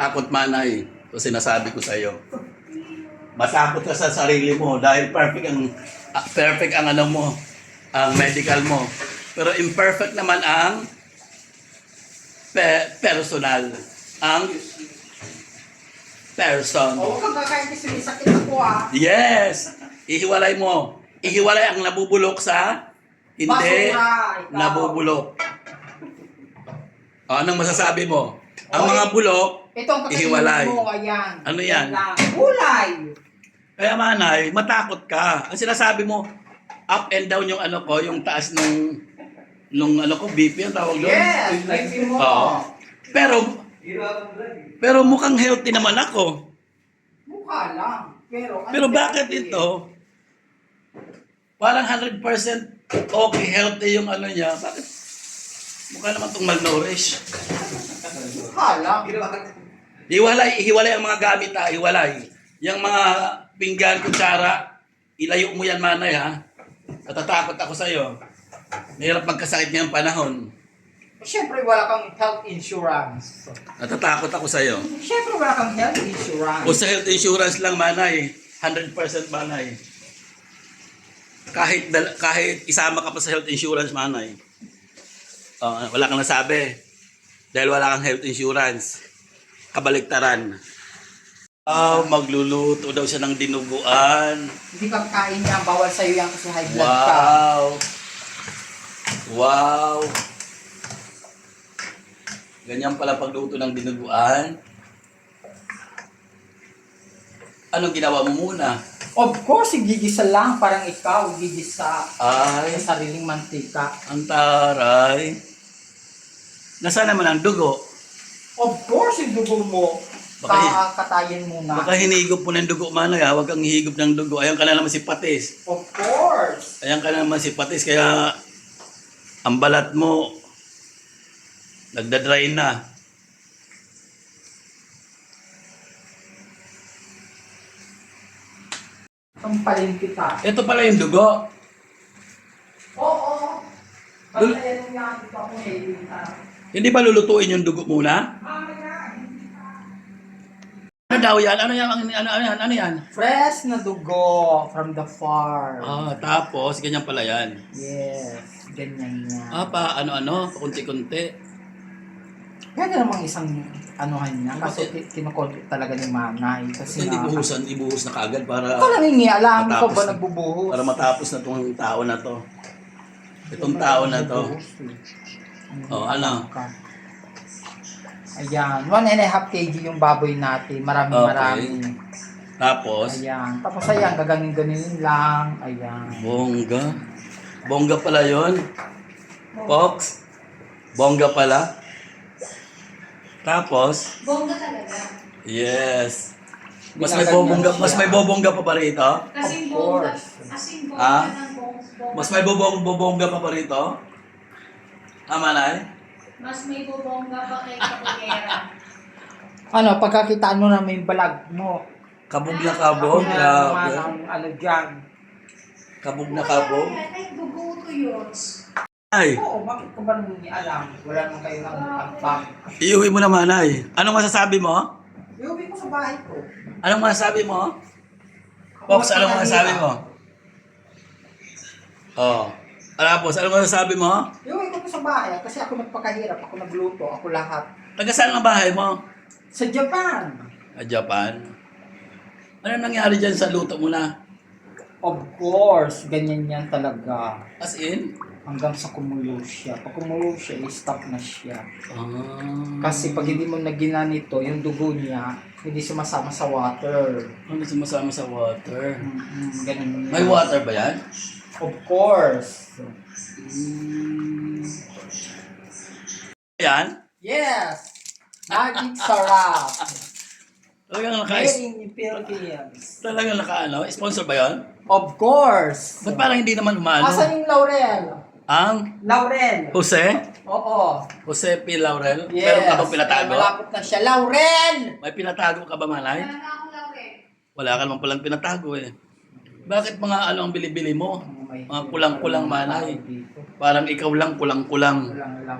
Takot manay. Ito sinasabi ko sa iyo. Matakot ka sa sarili mo dahil perfect ang ah, perfect ang ano mo, ang medical mo. Pero imperfect naman ang pe- personal. Ang person. Oo, oh, kagkakain kasi may sakit ako ah. Yes! Ihiwalay mo. Ihiwalay ang nabubulok sa hindi Basura, ikaw. nabubulok. O, anong masasabi mo? Ang mga bulok, Ito ang kakainin mo, ayan. Ano yan? lang. Gulay. kaya manay, matakot ka. Ang sinasabi mo, up and down yung ano ko, yung taas nung nung ano ko, BP ang tawag doon. Yes, baby mo. Oo. Pero, pero mukhang healthy naman ako. Mukha lang. Pero, ano Pero ba bakit ito? Parang 100% okay, healthy yung ano niya. Bakit? Mukha naman itong malnourished. Lang. Hiwalay, hiwalay ang mga gamit ha, hiwalay. Yung mga pinggan, kutsara, ilayo mo yan manay ha. Natatakot ako sa'yo. Mahirap magkasakit ngayong panahon. Siyempre, wala kang health insurance. Natatakot ako sa'yo. Siyempre, wala kang health insurance. Kung sa health insurance lang manay, 100% manay. Kahit dal- kahit isama ka pa sa health insurance manay. Oh, wala kang nasabi. Dahil wala kang health insurance. Kabaliktaran. Ah, magluluto daw siya ng dinuguan. Hindi ka kain yan. Bawal sa'yo yan kasi high blood ka. Wow. Wow. Ganyan pala pagluto ng dinuguan. Anong ginawa mo muna? Of course, igigisa lang. Parang ikaw, igigisa Ay, sa sariling mantika. ang taray. Nasaan naman ang dugo? Of course, yung dugo mo, Baka- kakatayin muna. Baka hinigop mo ng dugo manay ha. Huwag kang hihigop ng dugo. Ayan ka na naman si Patis. Of course. Ayan ka na naman si Patis. Kaya ang balat mo nagdadry na. Sampalin kita. Ito pala yung dugo. Oo. Dul- Bantayan mo yan. Ito ako nailinta. Hindi ba lulutuin yung dugo muna? Ano daw yan? Ano yan? Ano, ano, ano yan? Ano yan? Fresh na dugo from the farm. Ah, tapos, ganyan pala yan. Yes. Ganyan yan. Ah, pa, ano-ano, kunti-kunti. Ganda namang isang anuhan niya. Kasi Bakit? ki- kinukonti talaga ni Manay. Kasi Hindi nga, buhusan, ibuhos na kagad para ito lang yung alam ko Matapos ba na. nagbubuhos? para matapos na tong tao na to. Itong tao na to. Oh, ano? Ayan, one and a half kg yung baboy natin. Marami Okay. marami. Tapos, Ayan. Tapos ayan, gaganin-ganin lang. Ayan. bongga. Bongga pala yon. Fox. Bongga pala. Tapos, Bongga talaga. yes. Mas may bobongga, mas may bobongga pa pa rito. Kasing Of bongga. course. Kasing bongga Ah? ng bong- bongga. Mas may bobong bobongga pa pa rito. Tama na eh? Mas may bobongga pa kay Kapugera. Ano, pagkakitaan mo na may balag mo. Kabog na kabog. Ako na naman Grabe. ang ano dyan. Kabog na kabog. Ay, guguto yun. Ay, Oo, bakit ko ba naman niya alam? Wala naman kayo ng pagpag. iuwi mo naman ay. Anong masasabi mo? Iuwi ko sa bahay ko. Anong masasabi mo? Fox, anong masasabi mo? Oh. Alapos, anong masasabi mo? Iuwi ko sa bahay kasi ako nagpakahirap. Ako nagluto. Ako lahat. Taga saan ang bahay mo? Sa Japan. Sa Japan. Ano nangyari dyan sa luto mo na? Of course, ganyan yan talaga. As in? Hanggang sa kumulo siya. Pag kumulo siya, i-stop na siya. Ah. Kasi pag hindi mo na ginanito, yung dugo niya, hindi sumasama sa water. Ano sumasama sa water? Mm-mm, ganun. May water ba yan? Of course. Mm. Yan? Yes! Magic sarap. Talagang naka, Made in the Philippines. talagang naka ano? Sponsor ba yan? Of course. Ba't parang hindi naman umano? Asan yung Laurel? Ang Laurel. Jose? Oo. Jose P. Laurel? Yes. Meron ka bang pinatago? Ay, malapit na siya. Laurel! May pinatago ka ba, Manay? Wala na ako laurel. Wala ka naman palang pinatago eh. Bakit mga ano ang bili-bili mo? Mga kulang-kulang manay. Parang ikaw lang kulang-kulang. Kulang lang.